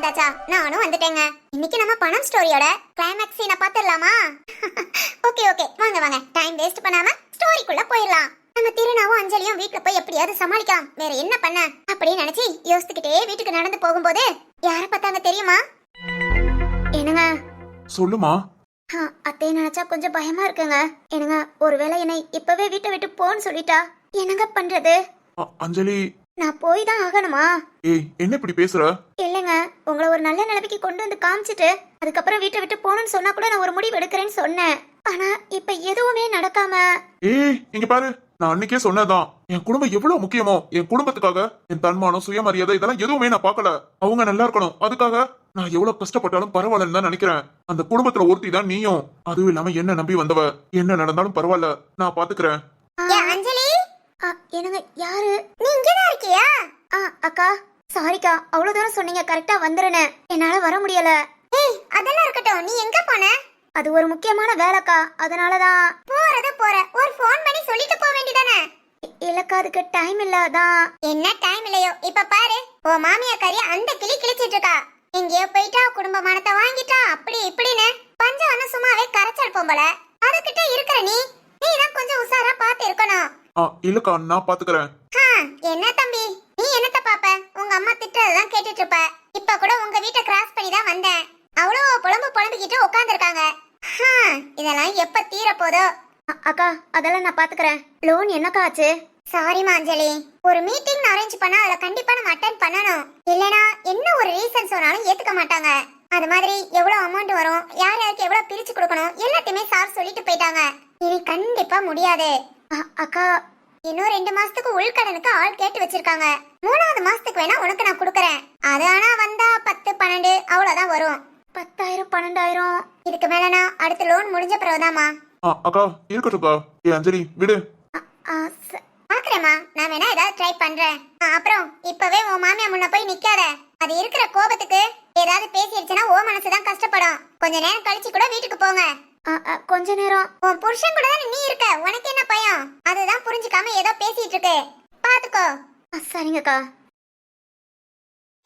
வந்தாச்சா? நானும் வந்துட்டேங்க. இன்னைக்கு நம்ம பணம் ஸ்டோரியோட கிளைமேக்ஸ் சீனை பார்த்துடலாமா? Okay okay. வாங்க வாங்க. டைம் வேஸ்ட் பண்ணாம ஸ்டோரிக்குள்ள போயிடலாம். நம்ம திருநாவும் அஞ்சலியும் வீட்ல போய் எப்படியாவது சமாளிக்கலாம். வேற என்ன பண்ண? அப்படின்னு நினைச்சு யோசிச்சுக்கிட்டே வீட்டுக்கு நடந்து போகும்போது யார பார்த்தாங்க தெரியுமா? என்னங்க? சொல்லுமா. அத்தையை நினைச்சா கொஞ்சம் பயமா இருக்குங்க. என்னங்க ஒருவேளை என்னை இப்பவே வீட்டை விட்டு போன்னு சொல்லிட்டா? என்னங்க பண்றது? அஞ்சலி நான் போய் தான் ஆகணுமா? ஏய் என்ன இப்படி பேசுற? இல்லைங்க. உங்களை ஒரு நல்ல நிலைமைக்கு கொண்டு வந்து காமிச்சிட்டு அதுக்கப்புறம் வீட்டை விட்டு போகணும்னு சொன்னா கூட நான் ஒரு முடிவு எடுக்கிறேன்னு சொன்னேன். ஆனா இப்ப எதுவுமே நடக்காம. ஏய் இங்க பாரு. நான் அன்னைக்கே சொன்னதான். என் குடும்பம் எவ்வளவு முக்கியமோ? என் குடும்பத்துக்காக என் தன்மானம் சுயமரியாதை இதெல்லாம் எதுவுமே நான் பார்க்கல. அவங்க நல்லா இருக்கணும். அதுக்காக நான் எவ்வளவு கஷ்டப்பட்டாலும் பரவாயில்லன்னு தான் நினைக்கிறேன். அந்த குடும்பத்துல ஒருத்தி தான் நீயும். அதுவும் இல்லாம என்ன நம்பி வந்தவ. என்ன நடந்தாலும் பரவாயில்ல. நான் பாத்துக்கிறேன். என்னங்க யாரு? நீ இங்கதான் இருக்கியா? ஆ அக்கா சாரிக்கா அவ்வளவு தூரம் சொன்னீங்க கரெக்டா வந்துருனேன் என்னால வர முடியல. ஏய் அதெல்லாம் இருக்கட்டும் நீ எங்க போன? அது ஒரு முக்கியமான வேலைக்கா அதனாலதான். போறது போற ஒரு ஃபோன் பண்ணி சொல்லிட்டு போக வேண்டியதானே? இல்லக்கா அதுக்கு டைம் இல்ல அதான். என்ன டைம் இல்லையோ இப்ப பாரு ஓ மாமியார் கறி அந்த கிளி கிழிச்சிட்டு இருக்கா. எங்கேயோ போயிட்டா குடும்பமானத்தை வாங்கிட்டா அப்படி இப்படின்னு பஞ்சம் வந்து சும்மாவே கரைச்செடுப்போம் போல அதுகிட்ட இருக்கிற நீ நீ தான் கொஞ்சம் உஷாரா பார்த்து இருக்கணும் இல்லக்கா நான் பாத்துக்கிறேன். என்ன தம்பி? நீ என்னத்த பாப்ப? உங்க அம்மா திட்டறதெல்லாம் கேட்டுட்டு இருப்ப இப்ப கூட உங்க வீட்டை கிராஸ் பண்ணி தான் வந்தேன். அவ்வளவு புலம்பு புலம்பிக்கிட்டு உட்காந்துருக்காங்க இதெல்லாம் எப்ப தீர போதோ அக்கா அதெல்லாம் நான் பாத்துக்கிறேன். லோன் என்னக்கா ஆச்சு? சாரி மாஞ்சலி ஒரு மீட்டிங் அரேஞ்ச் பண்ணா அதுல கண்டிப்பா நம்ம அட்டன் பண்ணணும். இல்லனா என்ன ஒரு ரீசன் சொன்னாலும் ஏத்துக்க மாட்டாங்க. அது மாதிரி எவ்வளவு அமௌண்ட் வரும் யார் யாருக்கு எவ்வளவு பிரிச்சு கொடுக்கணும் எல்லாத்தையுமே சார் சொல்லிட்டு போயிட்டாங்க. இனி கண்டிப்பா முடியாது. அக்கா இன்னும் ரெண்டு மாசத்துக்கு உள்கடனுக்கு ஆள் கேட்டு வச்சிருக்காங்க. மூணாவது மாசத்துக்கு வேணா உனக்கு நான் கொடுக்கறேன். அது ஆனா வந்தா பத்து பன்னெண்டு அவ்வளவுதான் வரும். பத்தாயிரம் பன்னெண்டாயிரம். இதுக்கு மேலனா அடுத்த லோன் முடிஞ்ச பிறகுதாம்மா. ஆ அக்கா இருக்கட்டும்க்கா ஏ அஞ்சலி விடு. பாக்குறேம்மா. நான் வேணா ஏதாவது ட்ரை பண்றேன். ஆ, அப்புறம் இப்பவே உன் மாமியா முன்ன போய் நிக்காத. அது இருக்கிற கோபத்துக்கு ஏதாவது பேசிடுச்சுன்னா ஓ மனசுதான் கஷ்டப்படும். கொஞ்ச நேரம் கழிச்சு கூட வீட்டுக்கு போங்க. கொஞ்ச நேரம். உன் புருஷன் கூட தானே நீ இருக்க? உனக்கு என்ன பயம்? அதுதான் புரிஞ்சுக்காம ஏதோ பேசிட்டு இருக்கு. பாத்துக்கோ. சரிங்கக்கா.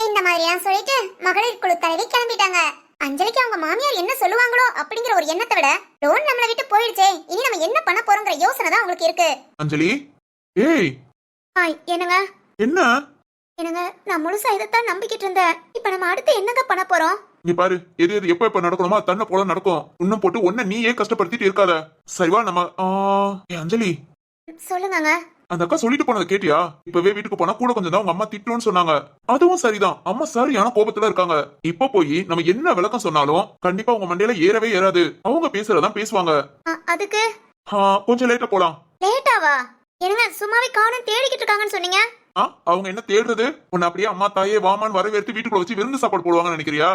இந்த மாதிரிலாம் சொல்லிட்டு மகளிர் குழு தலைவி கிளம்பிட்டாங்க. அஞ்சலிக்கு அவங்க மாமியார் என்ன சொல்லுவாங்களோ அப்படிங்கிற ஒரு எண்ணத்தை விட லோன் நம்மளை விட்டு போயிடுச்சே. இனி நம்ம என்ன பண்ண போறோங்கிற யோசனை தான் உங்களுக்கு இருக்கு. அஞ்சலி? ஏய்! ஹாய் என்னங்க? என்ன? என்னங்க நான் முழுசா இதைத்தான் நம்பிக்கிட்டு இருந்தேன். இப்ப நம்ம அடுத்து என்னங்க பண்ண போறோம்? இங்க பாரு எது எது எப்ப எப்ப நடக்கணுமோ தன்னை போல நடக்கும். இன்னும் போட்டு ஒன்ன நீ ஏன் கஷ்டப்படுத்திட்டு இருக்காத. சரிவா நம்ம ஏ அஞ்சலி. சொல்லுங்கங்க. அந்த அக்கா சொல்லிட்டு போனதை கேட்டியா? இப்பவே வீட்டுக்கு போனா கூட கொஞ்சம் தான் உங்க அம்மா திட்டுன்னு சொன்னாங்க. அதுவும் சரிதான். அம்மா சரியான கோபத்துல இருக்காங்க. இப்ப போய் நம்ம என்ன விளக்கம் சொன்னாலும் கண்டிப்பா உங்க மண்டையில ஏறவே ஏறாது. அவங்க பேசுறதான் பேசுவாங்க. அதுக்கு? கொஞ்சம் லேட்டா போலாம். லேட்டாவா? என்னங்க சும்மாவே காணும் தேடிக்கிட்டு இருக்காங்கன்னு சொன்னீங்க? அவங்க என்ன தேடுறது? உன்னை அப்படியே அம்மா தாயே வாமான்னு வரவேற்று வீட்டுக்குள்ள வச்சு விருந்து சாப்பாடு போடுவாங்கன்னு நினைக்கிறியா?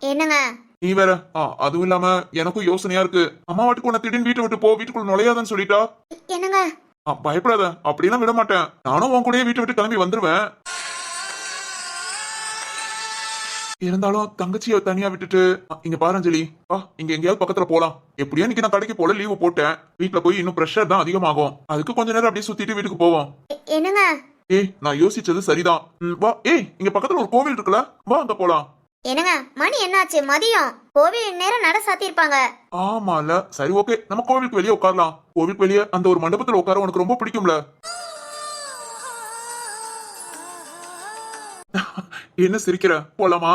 என்னங்க? நீ வேற. ஆ, அதுவும் இல்லாம எனக்கும் யோசனையா இருக்கு. அம்மா வாட்டுக்கு உன்னை திடீர்னு வீட்டை விட்டு போ வீட்டுக்குள்ள நுழையாதன்னு சொல்லிட்டா? என்னங்க? ஆ, பயப்படாத. அப்படியெல்லாம் விட மாட்டேன். நானும் உன் கூடயே வீட்டை விட்டு கிளம்பி வந்துருவேன். இருந்தாலும் தங்கச்சிய தனியா விட்டுட்டு ஆ, இங்க பாரு அஞ்சலி. வா இங்க எங்கேயாவது பக்கத்துல போலாம். எப்படியோ இன்னைக்கு நான் கடைக்கு போல லீவு போட்டேன். வீட்டுல போய் இன்னும் ப்ரெஷர் தான் அதிகமாகும். அதுக்கு கொஞ்ச நேரம் அப்படியே சுத்திட்டு வீட்டுக்கு போவோம். எ- என்னங்க? ஏய் நான் யோசிச்சது சரிதான். ம், வா. ஏய் இங்க பக்கத்துல ஒரு கோவில் இருக்குல்ல. வா அங்க போலாம். என்னங்க மணி என்னாச்சு? மதியம். கோவில் நேரம் நட சாத்தியிருப்பாங்க. ஆமால. சரி ஓகே. நம்ம கோவிலுக்கு வெளியே உட்காரலாம். கோவிலுக்கு வெளியே அந்த ஒரு மண்டபத்துல உட்கார உனக்கு ரொம்ப பிடிக்கும்ல. என்ன சிரிக்கிற? போலாமா?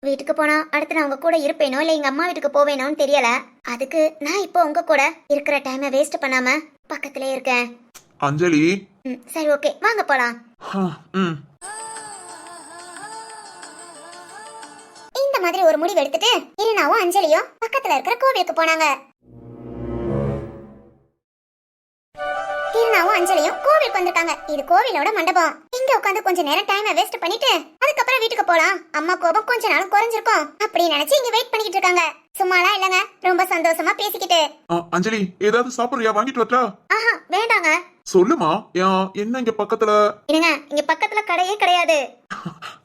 வீட்டுக்கு போனா அடுத்து நான் உங்க கூட இருப்பேனோ இல்ல எங்க அம்மா வீட்டுக்கு போவேனோன்னு தெரியல. அதுக்கு நான் இப்போ உங்க கூட இருக்கிற டைமை வேஸ்ட் பண்ணாம பக்கத்திலே இருக்கேன். அஞ்சலி. சரி ஓகே. வாங்க போலாம். ம். மாதிரி ஒரு முடிவு எடுத்துட்டு இருனாவும் அஞ்சலியும் பக்கத்துல இருக்கிற கோவிலுக்கு போனாங்க. இது கோவிலோட மண்டபம். இங்க உட்காந்து கொஞ்ச நேரம் டைமை வேஸ்ட் பண்ணிட்டு அதுக்கப்புறம் வீட்டுக்கு போலாம். அம்மா கோபம் கொஞ்ச நாளும் குறைஞ்சிருக்கும். அப்படின்னு நினைச்சு இங்க வெயிட் பண்ணிக்கிட்டு இருக்காங்க. சும்மாலாம் இல்லங்க. ரொம்ப சந்தோஷமா பேசிக்கிட்டு. அஞ்சலி ஏதாவது சாப்பிடுறியா? வாங்கிட்டு வரட்டா? ஆஹா வேண்டாங்க. சொல்லுமா என்ன இங்க பக்கத்துல? என்னங்க இங்க பக்கத்துல கடையே கிடையாது.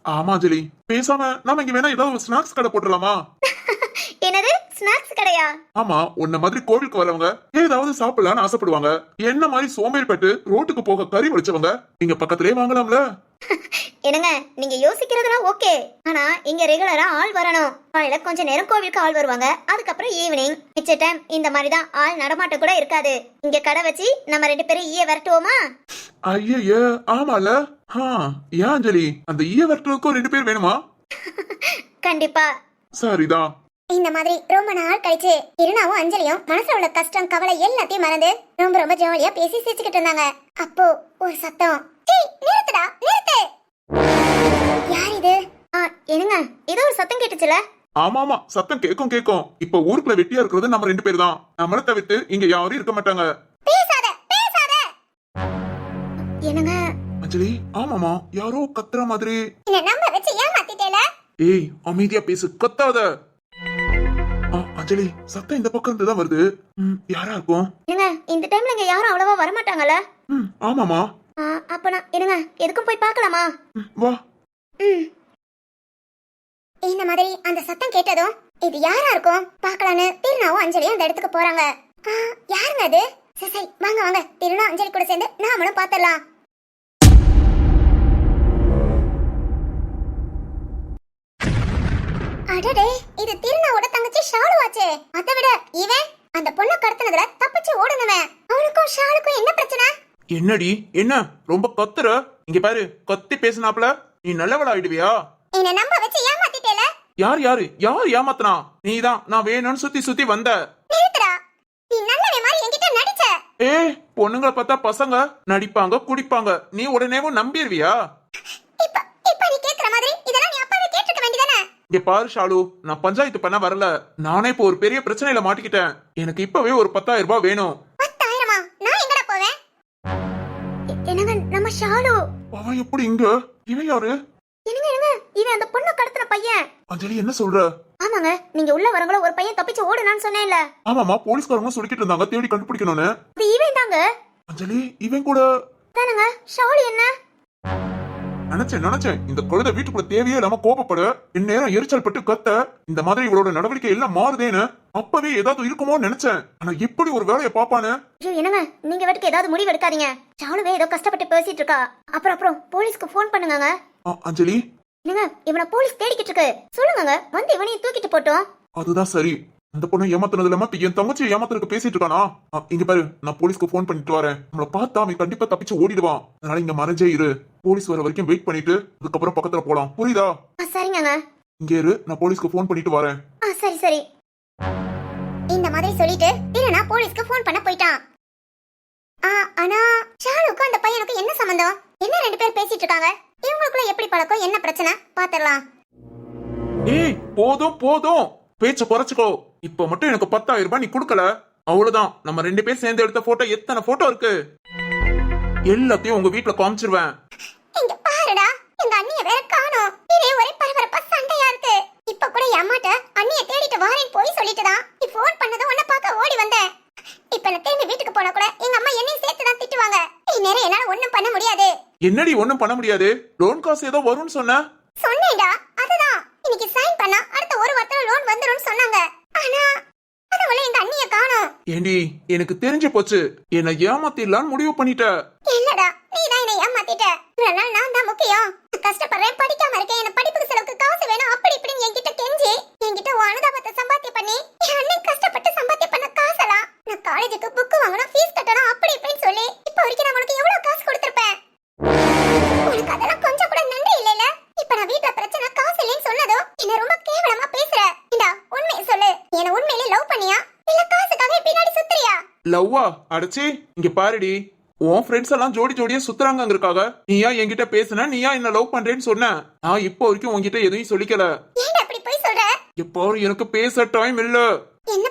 ஆமா அஞ்சலி. பேசாம நாம இங்க வேணா ஏதாவது ஸ்நாக்ஸ் கடை போட்டுடலாமா? என்னது? ஸ்நாக்ஸ் கடையா? ஆமா உன்ன மாதிரி கோவிலுக்கு வரவங்க ஏதாவது சாப்பிடலாம்னு ஆசைப்படுவாங்க. என்ன மாதிரி சோம்பேறிப்பட்டு ரோட்டுக்கு போக கறி வலிச்சவங்க இங்க பக்கத்திலே வாங்கலாம்ல. என்னங்க நீங்க யோசிக்கிறதுலாம் ஓகே. ஆனா இங்க ரெகுலரா ஆள் வரணும். காலையில கொஞ்ச நேரம் கோவிலுக்கு ஆள் வருவாங்க. அதுக்கப்புறம் ஈவினிங் மிச்ச டைம் இந்த மாதிரி தான் ஆள் நடமாட்டம் கூட இருக்காது. இங்க கடை வச்சு நம்ம ரெண்டு பேரும் ஈய விரட்டுவோமா? ஐய ஆமால. ஆ ஏன் அஞ்சலி? அந்த ஈய வரட்டுக்கும் ரெண்டு பேர் வேணுமா? கண்டிப்பா. சரிதான். இந்த மாதிரி ரொம்ப நாள் கழிச்சு இருனாவும் அஞ்சலியும் மனசுல உள்ள கஷ்டம் கவலை எல்லாத்தையும் மறந்து ரொம்ப ரொம்ப ஜாலியா பேசி சிரிச்சுக்கிட்டு இருந்தாங்க. அப்போ ஒரு சத்தம் "டேய், நிறுத்துடா நிறுத்து! யார் இது? என்னங்க? ஏதோ ஒரு சத்தம் கேட்டுச்சுல? ஆமா ஆமா சத்தம் கேக்கும் கேக்கும். இப்ப ஊருக்குள்ள வெட்டியா இருக்கிறது நம்ம ரெண்டு பேர் தான். நம்மள தவிர்த்து இங்க யாரும் இருக்க மாட்டாங்க. பேசாத பேசாத! என்னங்க? அஞ்சலி ஆமாமா யாரோ கத்துற மாதிரி. என்ன நம்ப வச்சு ஏமாத்திட்டேல? ஏய் அமைதியா பேசு கத்தாத! அஞ்சலி சத்தம் இந்த பக்கம் இருந்து தான் வருது யாரா இருக்கும் என்னங்க இந்த டைம்ல இங்க யாரும் அவ்வளவா வரமாட்டாங்கல்ல? ம், ஆமாமா அப்ப நான் என்னங்க எதுக்கும் போய் பார்க்கலாமா? வா. ம். இந்த மாதிரி அந்த சத்தம் கேட்டதும் இது யாரா இருக்கும் பார்க்கலான்னு திருநாவும் அஞ்சலியும் அந்த இடத்துக்கு போறாங்க. யாருங்க அது? சரி வாங்க வாங்க. திருநா அஞ்சலி கூட சேர்ந்து நாமளும் பாத்திரலாம் அடடே இது திருநாவோட தங்கச்சி ஷாலுவாச்சே. அதை விட இவன் அந்த பொண்ணை கடத்தினதுல தப்பிச்சு ஓடுனவன். அவனுக்கும் ஷாலுக்கும் என்ன பிரச்சனை? என்னடி? என்ன? ரொம்ப கத்துற? இங்க பாரு கத்தி பேசினாப்ல நீ நல்லவள ஆயிடுவியா? என்ன நம்ப வச்சு ஏமாத்திட்டேல? யார் யாரு? யார் ஏமாத்துனா? நீதான் நான் வேணும்னு சுத்தி சுத்தி வந்த. நிறுத்துடா. நீ நல்லவே மாதிரி என்கிட்ட நடிச்ச. ஏ பொண்ணுங்களை பார்த்தா பசங்க நடிப்பாங்க குடிப்பாங்க. நீ உடனேவும் நம்பிடுவியா? இங்க பாரு ஷாலு நான் பஞ்சாயத்து பண்ண வரல. நானே இப்போ ஒரு பெரிய பிரச்சனையில மாட்டிக்கிட்டேன். எனக்கு இப்பவே ஒரு பத்தாயிரம் ரூபாய் வேணும். பத்தாயிரமா? நான் எங்கடா போவேன்? என்னங்க நம்ம ஷாலு? அவன் எப்படி இங்க? இவன் யாரு? என்னங்க என்னங்க? இவன் அந்த பொண்ணை கடத்தின பையன். அஞ்சலி என்ன சொல்ற? ஆமாங்க நீங்க உள்ள வரங்கள ஒரு பையன் தப்பிச்சு ஓடுனான்னு சொன்னேன்ல. ஆமாமா போலீஸ்காரங்க சொல்லிக்கிட்டு இருந்தாங்க தேடி கண்டுபிடிக்கணும்னு. அது இவன் தாங்க அஞ்சலி இவன் கூட தானுங்க ஷாலு என்ன? நினைச்சேன் நினைச்சேன். இந்த குழந்தை வீட்டுக்குள்ள தேவையே இல்லாம கோபப்பட. இந்நேரம் எரிச்சல் பட்டு கத்த. இந்த மாதிரி இவளோட நடவடிக்கை எல்லாம் மாறுதேன்னு அப்பவே ஏதாவது இருக்குமோ நினைச்சேன். ஆனா எப்படி ஒரு வேலையை பாப்பானு என்னங்க? நீங்க வீட்டுக்கு ஏதாவது முடிவு எடுக்காதீங்க. ஷாலுவே ஏதோ கஷ்டப்பட்டு பேசிட்டு இருக்கா. அப்புறம் அப்புறம் போலீஸ்க்கு ஃபோன் பண்ணுங்க அஞ்சலி? என்னங்க இவனை போலீஸ் தேடிக்கிட்டு இருக்கு. சொல்லுங்க வந்து இவனையும் தூக்கிட்டு போட்டோம். அதுதான் சரி. அந்த பொண்ணை ஏமாத்துனது இல்லாம என் தங்கச்சி ஏமாத்துறதுக்கு பேசிட்டு இருக்கானா? இங்க பாரு நான் போலீஸ்க்கு ஃபோன் பண்ணிட்டு வரேன். நம்மள பார்த்தா அவன் கண்டிப்பா தப்பிச்சு ஓடிடுவான். அதனால இங்க மறைஞ்சே இரு. போலீஸ் வர வரைக்கும் வெயிட் பண்ணிட்டு அதுக்கப்புறம் பக்கத்துல போலாம். புரியுதா? ஆ சரிங்கங்க இங்க இரு நான் போலீஸ்க்கு ஃபோன் பண்ணிட்டு வரேன். ஆ சரி சரி. இந்த மாதிரி சொல்லிட்டு திருநா போலீஸ்க்கு ஃபோன் பண்ண போயிட்டான். ஆ ஆனா ஷாலுக்கும் அந்த பையனுக்கும் என்ன சம்பந்தம்? என்ன ரெண்டு பேர் பேசிட்டு இருக்காங்க? இவங்களுக்குள்ள எப்படி பழக்கம்? என்ன பிரச்சனை? பாத்திரலாம் ஏய் போதும் போதும். பேச்ச குறைச்சுக்கோ. இப்ப மட்டும் எனக்கு பத்தாயிரம் ரூபாய் நீ கொடுக்கல. அவ்வளவுதான். நம்ம ரெண்டு பேர் சேர்ந்து எடுத்த போட்டோ எத்தனை போட்டோ இருக்கு? எல்லாத்தையும் உங்க வீட்டுல காமிச்சிருவேன். இங்க பாருடா. எங்க அண்ணிய வேற காணோம். இதே ஒரே பரபரப்பா சண்டையா இருக்கு. இப்ப கூட அம்மாட்ட அண்ணிய தேடிட்டு வாரேன் போய் சொல்லிட்டுதான். நீ ஃபோன் பண்ணதும் உன்னை பார்க்க ஓடி வந்தேன். இப்ப நான் திரும்பி வீட்டுக்கு போனா கூட எங்க அம்மா என்னையும் சேர்த்து தான் திட்டுவாங்க இந்நேரம் என்னால ஒண்ணும் பண்ண முடியாது. என்னடி ஒண்ணும் பண்ண முடியாது? லோன் காசு ஏதோ வரும்னு சொன்ன? சொன்னேன்டா. அதுதான். இன்னைக்கு சைன் பண்ணா அடுத்த ஒரு வாரத்துல லோன் வந்துரும்னு சொன்னாங்க. ஆனா அதுவரை எங்க அண்ணிய காணோம். ஏண்டி எனக்கு தெரிஞ்சு போச்சு. என்ன ஏமாத்திடலான்னு முடிவு பண்ணிட்ட. இல்லடா நீ தான் என்னை ஏமாத்திட்ட. இவ்வளவு நாள் நான் தான் முக்கியம். கஷ்டப்படுறேன் படிக்காம இருக்கேன். என்ன படிப்புக்கு செலவுக்கு காசு வேணும். அப்படி இப்படின்னு என்கிட்ட கெஞ்சி என்கிட்ட உன் அனுதாபத்தை சம்பாத்தியம் பண்ணி என் அண்ணன் கஷ்டப்பட்டு சம்பாத்தியம் பண்ண காசெல்லாம் நான் காலேஜுக்கு புக் வாங்கணும் ஃபீஸ் கட்டணும் அப்படி இப்படின்னு சொல்லி இப்போ வரைக்கும் நான் உனக்கு எவ்வளவு காசு கொடுத்திருப்பேன்? உனக்கு அதெல்லாம் கொஞ்சம் கூட நன்றி இல்லைல இப்ப நான் வீட்ல பிரச்சனை காசு இல்லைன்னு சொன்னதும் என்ன ரொம்ப கேவலமா பேசுற. இந்தா உண்மையை சொல்லு. நீ என்ன உண்மையிலே லவ் பண்ணியா? இல்ல காசுக்காக பின்னாடி சுத்துறியா? லவ்வா? அடைச்சி இங்க பாருடி. உன் ஃப்ரெண்ட்ஸ் எல்லாம் ஜோடி ஜோடியா சுத்துறாங்கங்கிறக்காக நீயா என்கிட்ட பேசுன நீயா என்ன லவ் பண்றேன்னு சொன்ன. நான் இப்போ வரைக்கும் உன்கிட்ட எதையும் சொல்லிக்கல. ஏன்டா இப்படி போய் சொல்ற? இப்போ எனக்கு பேச டைம் இல்ல. என்ன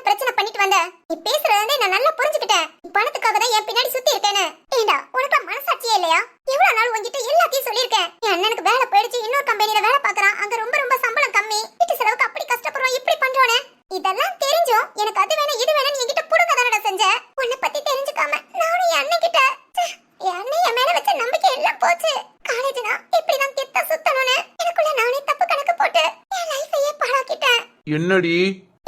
நீ பேசுறத வந்து நான் நல்லா புரிஞ்சுக்கிட்டேன். நீ பணத்துக்காக தான் என் பின்னாடி சுத்தி இருக்கேன்னு. ஏண்டா உனக்கு மனசாட்சியே இல்லையா? எவ்வளவு நாள் உங்ககிட்ட எல்லாத்தையும் சொல்லியிருக்கேன். என் அண்ணனுக்கு வேலை போயிடுச்சு இன்னொரு கம்பெனில வேலை பாக்குறான் அங்க ரொம்ப ரொம்ப சம்பளம் கம்மி. வீட்டு செலவுக்கு அப்படி கஷ்டப்படுறோம் இப்படி பண்றோனே இதெல்லாம் தெரிஞ்சும் எனக்கு அது வேணும் இது வேணும் என்கிட்ட புடுங்க தானடா செஞ்ச? உன்னை பத்தி தெரிஞ்சுக்காம நானும் என் அண்ணன் கிட்ட என் அண்ணன் என் மேல வச்ச நம்பிக்கை எல்லாம் போச்சு. காலேஜ்னா இப்படிதான் கெத்த சுத்தணும்னு. எனக்குள்ள நானே தப்பு கணக்கு போட்டு என் லைஃபையே பாழாக்கிட்டேன். என்னடி?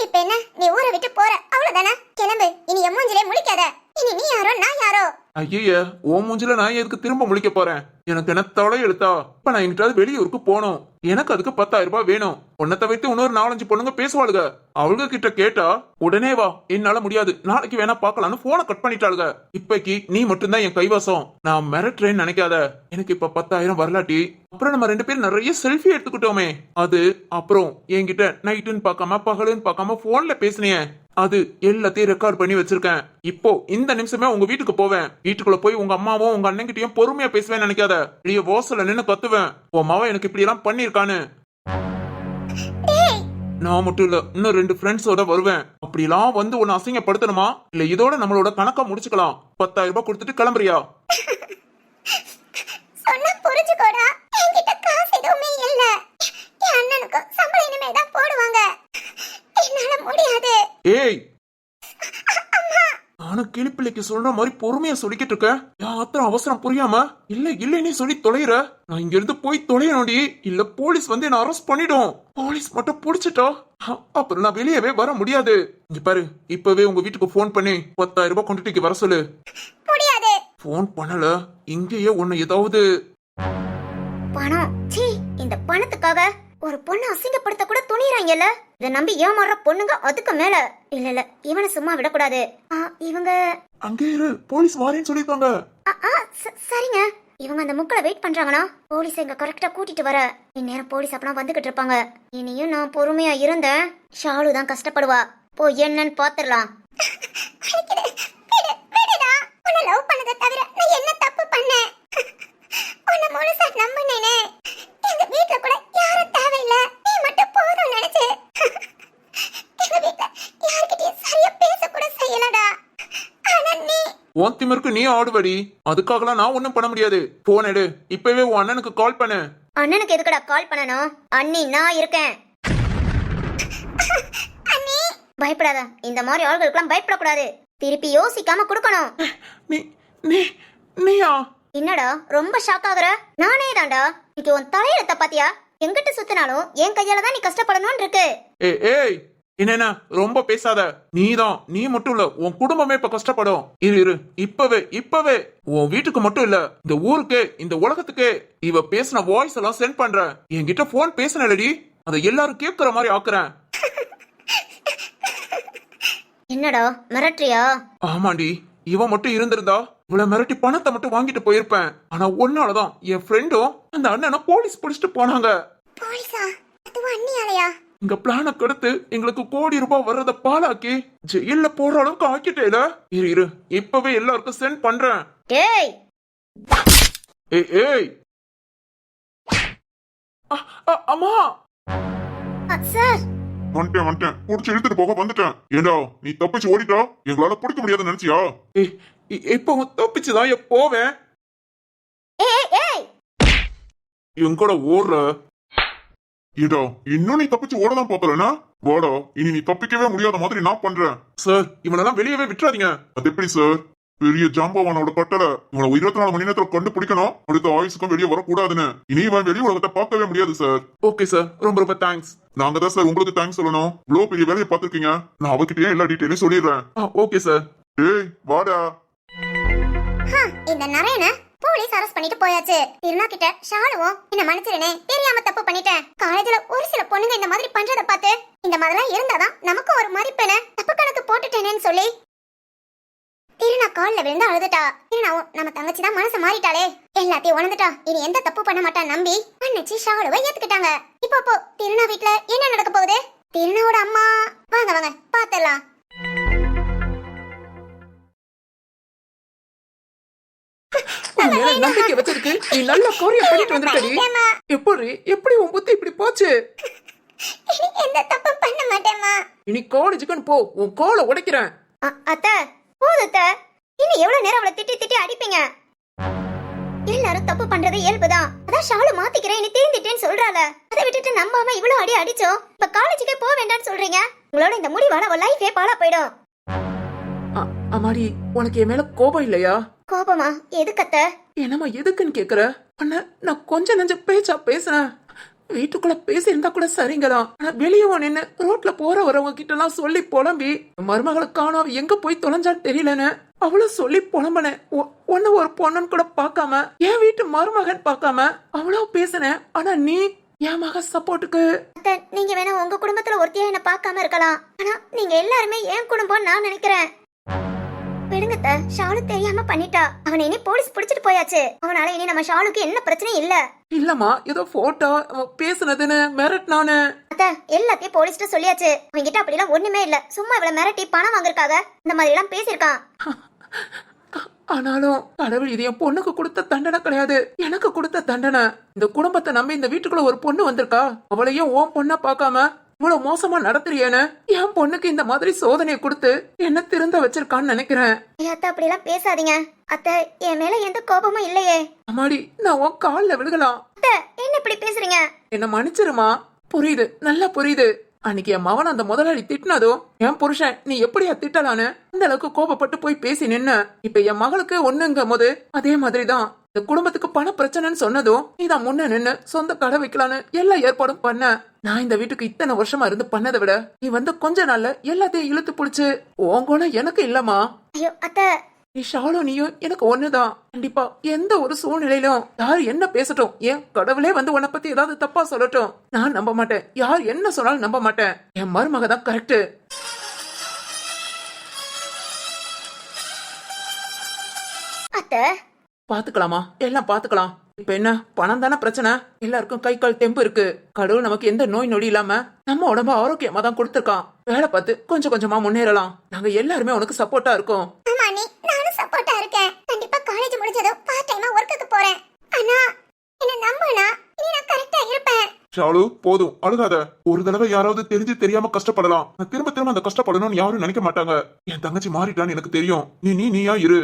இப்ப என்ன? நீ ஊரை விட்டு போற. அவ்வளவுதானே? கிளம்பு. இனி என் மூஞ்சிலே முழிக்காத. இனி நீ யாரோ நான் யாரோ? ஐயோ ஓ மூஞ்சில நான் எதுக்கு திரும்ப முழிக்க போறேன்? எனக்கு என்ன தலை எழுத்தா. இப்ப நான் எங்கிட்டாவது வெளியூருக்கு போனோம் எனக்கு அதுக்கு பத்தாயிரம் ரூபாய் வேணும். உன்னை தவிர்த்து இன்னொரு நாலஞ்சு பொண்ணுங்க பேசுவாளுங்க அவளுங்க கிட்ட கேட்டா உடனே வா. என்னால முடியாது. நாளைக்கு வேணா பார்க்கலாம்னு போனை கட் பண்ணிட்டாளுங்க இப்பைக்கு நீ மட்டும்தான் என் கைவசம். நான் மிரட்டுறேன்னு நினைக்காத. எனக்கு இப்ப பத்தாயிரம் வரலாட்டி. அப்புறம் நம்ம ரெண்டு பேரும் நிறைய செல்ஃபி எடுத்துக்கிட்டோமே. அது அப்புறம் என்கிட்ட நைட்டுன்னு பார்க்காம பகலுன்னு பார்க்காம போன்ல பேசினேன் அது எல்லாத்தையும் ரெக்கார்ட் பண்ணி வச்சிருக்கேன். இப்போ இந்த நிமிஷமே உங்க வீட்டுக்கு போவேன். வீட்டுக்குள்ள போய் உங்க அம்மாவும் உங்க அண்ணன்கிட்டயும் பொறுமையா பேசுவேன் நினைக்காத. பெரிய வாசல்ல நின்னு கத்துவேன். உன் மாவன் எனக்கு இப்படி எல்லாம் பண்ணிருக்கான்னு நான் மட்டும் இல்ல இன்னும் ரெண்டு ஃப்ரெண்ட்ஸோட வருவேன். அப்படிலாம் வந்து உன்னை அசிங்கப்படுத்தணுமா? இல்ல இதோட நம்மளோட கணக்கா முடிச்சுக்கலாம். பத்தாயிரம் ரூபாய் கொடுத்துட்டு கிளம்புறியா? சொன்னா புரிஞ்சுக்கோடா. என்கிட்ட காசு எதுவுமே இல்ல. என் அண்ணனுக்கு சம்பளம் இனிமே தான் போடுவாங்க. என்னால முடியாது. ஏய் நானும் கிளிப்பிள்ளைக்கு சொல்ற மாதிரி பொறுமையா சொல்லிக்கிட்டு இருக்க. என் ஆத்திரம் அவசரம் புரியாம? இல்ல இல்லைன்னு சொல்லி தொலைற. நான் இங்க இருந்து போய் தொலையணும்டி இல்ல போலீஸ் வந்து என்ன அரெஸ்ட் பண்ணிடும். போலீஸ் மட்டும் புடிச்சிட்டா? அப்புறம் நான் வெளியவே வர முடியாது. இங்க பாரு இப்பவே உங்க வீட்டுக்கு ஃபோன் பண்ணி பத்தாயிரம் ரூபாய் கொண்டுட்டு வர சொல்லு. முடியாது ஃபோன் பண்ணல. இங்கேயே உன்னை ஏதாவது. பணம். இந்த பணத்துக்காக. ஒரு பொண்ணை அசிங்கப்படுத்த கூட துணிறாங்கல்ல இதை நம்பி ஏமாறுற பொண்ணுங்க அதுக்கு மேல. இல்ல இல்ல இவனை சும்மா விடக்கூடாது. ஆ, இவங்க அங்கே இரு போலீஸ் வாரேன்னு சொல்லிருக்காங்க ஆ, ஆ, ச- சரிங்க. இவங்க அந்த முக்கில் வெயிட் பண்றாங்கன்னா போலீஸ் இங்க கரெக்டா கூட்டிட்டு வர. இந்நேரம் போலீஸ் அப்பனா வந்துகிட்டு இருப்பாங்க. இனியும் நான் பொறுமையா இருந்தேன். ஷாலு தான் கஷ்டப்படுவா. போ என்னன்னு. உன்னை love பண்ணதை தவிர நான் என்ன தப்பு பண்ணேன்? உன்னை முழுசா நம்புனேனே. எங்க வீட்ல கூட யாரும் தேவையில்ல. நீ மட்டும் போதும்னு நினைச்சு. எங்க வீட்ல யார்கிட்டயும் சரியா பேசக்கூட செய்யலடா. ஆனா நீ உன் திமிருக்கு நீ ஆடுவடி அதுக்காகலாம் நான் ஒண்ணும் பண்ண முடியாது. போன் எடு. இப்பவே உன் அண்ணனுக்கு கால் பண்ணு. அண்ணனுக்கு எதுக்குடா கால் பண்ணணும்? அண்ணி நான் இருக்கேன். பயப்படாத. இந்த மாதிரி ஆள்களுக்கெல்லாம் பயப்படக்கூடாது. திருப்பி யோசிக்காம கொடுக்கணும். நீ நீ நீயா? என்னடா ரொம்ப ஷாக் ஆகுற? நானே தான்டா. இன்னைக்கு உன் தலையெழுத்த பாத்தியா? எங்கிட்ட சுத்தினாலும் என் கையால தான் நீ கஷ்டப்படணும்னு இருக்கு. ஏய் ஏய் என்னென்ன ரொம்ப பேசாத. நீதான். நீ மட்டும் இல்ல. உன் குடும்பமே இப்ப கஷ்டப்படும். இரு இரு. இப்பவே இப்பவே. உன் வீட்டுக்கு மட்டும் இல்ல. இந்த ஊருக்கே இந்த உலகத்துக்கே இவ பேசின வாய்ஸ் எல்லாம் சென்ட் பண்றேன் என்கிட்ட போன் பேசினலடி அதை எல்லாரும் கேட்கிற மாதிரி ஆக்குறேன். என்னடா? மிரட்டுறியா? ஆமாண்டி. இவன் மட்டும் இருந்திருந்தா இவ்வளவு மிரட்டி பணத்தை மட்டும் வாங்கிட்டு போயிருப்பேன். ஆனா ஒன்னாலதான் என் ஃப்ரெண்டும் அந்த அண்ணனை போலீஸ் பிடிச்சிட்டு போனாங்க. போலீஸா? அதுவும் அண்ணியாலையா? இங்க பிளான கெடுத்து எங்களுக்கு கோடி ரூபாய் வர்றத பாலாக்கி ஜெயில போற அளவுக்கு ஆக்கிட்டேல. இரு இரு. இப்பவே எல்லாருக்கும் சென்ட் பண்றேன். டேய்! ஏய் ஏய்! அம்மா! சார்! வந்துட்டேன் வந்துட்டேன். புடிச்சு இழுத்துட்டு போக வந்துட்டேன். ஏண்டா நீ தப்பிச்சு ஓடிட்டா? எங்களால பிடிக்க முடியாதுன்னு நினைச்சியா? ஏய் இ- இப்ப அவன் தப்பிச்சுதான் போவேன்? ஏய் ஏய், ஏய்! இவன் கூட ஓடுற ஏண்டா இன்னும் நீ தப்பிச்சு ஓடதான் பாக்கலனா வாடா இனி நீ தப்பிக்கவே முடியாத மாதிரி நான் பண்றேன். சார் இவனெல்லாம் வெளியவே விட்டுறாதீங்க. அது எப்படி சார்? பெரிய ஜாம்பவானோட கட்டளை இவனை இருபத்தி நாலு மணி நேரத்துல கண்டுபிடிக்கணும். அடுத்த ஆயுசுக்கும் வெளியே வரக்கூடாதுன்னு. இனி இவன் வெளி உலகத்தை பார்க்கவே முடியாது சார். Okay sir. ரொம்ப ரொம்ப தேங்க்ஸ் நாங்க தான் சார் உங்களுக்கு தேங்க்ஸ் சொல்லணும். இவ்வளவு பெரிய வேலையை பார்த்திருக்கீங்க. நான் அவகிட்டயே எல்லா டீட்டெயிலையும் சொல்லிடுறேன். Okay sir. டேய் வாடா. இந்த நரேன போலீஸ் அரெஸ்ட் பண்ணிட்டு போயாச்சு. திருநா கிட்ட ஷாலுவும் என்ன மன்னிச்சிருனே தெரியாம தப்பு பண்ணிட்டேன். காலேஜ்ல ஒரு சில பொண்ணுங்க இந்த மாதிரி பண்றத பார்த்து இந்த மாதிரிலாம் இருந்தாதான் நமக்கும் ஒரு மதிப்பென தப்பு கணக்கு போட்டுட்டேனேன்னு சொல்லி. திருநா கால்ல விழுந்து அழுதுட்டா. திருநாவும் நம்ம தங்கச்சி தான் மனசு மாறிட்டாளே. எல்லாத்தையும் உணர்ந்துட்டா. இனி எந்த தப்பு பண்ண மாட்டா நம்பி அண்ணச்சி ஷாலுவை ஏத்துக்கிட்டாங்க. இப்போ போ திருநா வீட்டுல என்ன நடக்க போகுது? திருநாவோட அம்மா வாங்க வாங்க பாத்திரலாம் உன் மேல நம்பிக்கை வச்சிருக்கு. நீ நல்ல காரியம் பண்ணிட்டு வந்திருக்கடி. எப்படி எப்படி உன் புத்தி இப்படி போச்சு? இனி எந்த தப்பு பண்ண மாட்டேம்மா. இனி காலேஜுக்குன்னு போ. உன் கோலை உடைக்கிறேன். அத்தை போதும் அத்தை. இன்னும் எவ்வளவு நேரம் அவளை திட்டி திட்டி அடிப்பீங்க? எல்லாரும் தப்பு பண்றது இயல்புதான். அதான் ஷாலு மாத்திக்கிறேன் இனி திருந்திட்டேன்னு சொல்றாள. அதை விட்டுட்டு நம்பாம இவ்வளவு அடி அடிச்சோம். இப்ப காலேஜுக்கே போக வேண்டாம்னு சொல்றீங்க? உங்களோட இந்த முடிவால அவ லைஃபே பாழா போயிடும். அ- அம்மாடி உனக்கு என் மேல கோபம் இல்லையா? கோபமா? எதுக்கு அத்தை? என்னம்மா எதுக்குன்னு கேக்குற? அண்ணா நான் கொஞ்சம் நஞ்ச பேச்சா பேசுனேன் வீட்டுக்குள்ள பேசியிருந்தா கூட சரிங்கதான். ஆனா வெளியே நின்னு ரோட்ல போற வரவங்க கிட்ட எல்லாம் சொல்லி புலம்பி. மருமகளை காணோம் எங்க போய் தொலைஞ்சான்னு தெரியலன்னு அவளும் சொல்லி புலம்பனேன். ஒன்னு ஒரு பொண்ணுன்னு கூட பார்க்காம என் வீட்டு மருமகன் பார்க்காம அவ்வளவு பேசினேன். ஆனா நீ என் மக சப்போர்ட்டுக்கு நீங்க வேணா உங்க குடும்பத்துல ஒருத்தியா என்ன பார்க்காம இருக்கலாம். ஆனா நீங்க எல்லாருமே என் குடும்பம் நான் நினைக்கிறேன். விடுங்க அத்தை, ஷாலு தெரியாம பண்ணிட்டா. அவனை இனி போலீஸ் பிடிச்சிட்டு போயாச்சு. அவனால இனி நம்ம ஷாலுக்கு என்ன பிரச்சனையும் இல்ல. இல்லம்மா ஏதோ போட்டோ பேசுனதுன்னு மிரட்டினானு அத்த எல்லாத்தையும் போலீஸ்ட்ட சொல்லியாச்சு. அவன்கிட்ட அப்படிலாம் ஒண்ணுமே இல்ல. சும்மா இவ்வளவு மிரட்டி பணம் வாங்கிருக்காக இந்த மாதிரி எல்லாம் பேசியிருக்கான். ஆனாலும் கடவுள் இது என் பொண்ணுக்கு கொடுத்த தண்டனை கிடையாது. எனக்கு கொடுத்த தண்டனை. இந்த குடும்பத்தை நம்பி இந்த வீட்டுக்குள்ள ஒரு பொண்ணு வந்திருக்கா? அவளையும் உன் பொண்ணா பார்க்காம இவ்வளவு மோசமா நடத்துறியேன்னு? என் பொண்ணுக்கு இந்த மாதிரி சோதனையை கொடுத்து என்ன திருந்த வச்சிருக்கான்னு நினைக்கிறேன். அத்தை அப்படிலாம் பேசாதீங்க. அத்தை என் மேல எந்த கோபமும் இல்லையே. அம்மாடி நான் உன் காலில் விழுகலாம். அத்தை என்ன இப்படி பேசுறீங்க? என்ன மன்னிச்சிருமா? புரியுது நல்லா புரியுது. அன்னைக்கு என் மவன் அந்த முதலாளி திட்டினதும் என் புருஷன் நீ எப்படியா திட்டலான்னு? அந்த அளவுக்கு கோபப்பட்டு போய் பேசி நின்ன. இப்ப என் மகளுக்கு ஒண்ணுங்கும் போது அதே மாதிரிதான். இந்த குடும்பத்துக்கு பண பிரச்சனைன்னு சொன்னதும் நீ தான் முன்ன நின்னு சொந்த கடை வைக்கலான்னு எல்லா ஏற்பாடும் பண்ண. நான் இந்த வீட்டுக்கு இத்தனை வருஷமா இருந்து பண்ணதை விட நீ வந்து கொஞ்ச நாள்ல எல்லாத்தையும் இழுத்து புடிச்சு உன் குணம் எனக்கு இல்லம்மா. ஐயோ அத்தை. நீ ஷாலும் நீயும் எனக்கு ஒண்ணுதான். கண்டிப்பா எந்த ஒரு சூழ்நிலையிலும் யார் என்ன பேசட்டும் ஏன் கடவுளே வந்து உன்னை பத்தி ஏதாவது தப்பா சொல்லட்டும். நான் நம்ப மாட்டேன். யார் என்ன சொன்னாலும் நம்ப மாட்டேன். என் மருமக தான் கரெக்ட் அத்தை. பாத்துக்கலாமா? எல்லாம் பாத்துக்கலாம். இப்ப என்ன? பணம் தானே பிரச்சனை? எல்லாருக்கும் கை கால் தெம்பு இருக்கு. கடவுள் நமக்கு எந்த நோய் நொடி இல்லாம நம்ம உடம்ப ஆரோக்கியமா தான் கொடுத்துருக்கான். வேலை பார்த்து கொஞ்சம் கொஞ்சமா முன்னேறலாம். நாங்க எல்லாருமே உனக்கு சப்போர்ட்டா இருக்கோம். ஆமா நீ நானும் சப்போர்ட்டா இருக்கேன். கண்டிப்பா காலேஜ் முடிஞ்சதும் பார்ட் டைமா ஒர்க்குக்கு போறேன். ஆனா என்ன நம்புனா இனி நான் கரெக்டா இருப்பேன். ஷாலு போதும். அழுகாத. ஒரு தடவை யாராவது தெரிஞ்சு தெரியாம கஷ்டப்படலாம். நான் திரும்ப திரும்ப அந்த கஷ்டப்படணும்னு யாரும் நினைக்க மாட்டாங்க. என் தங்கச்சி மாறிட்டான்னு எனக்கு தெரியும். நீ நீ நீயா இரு.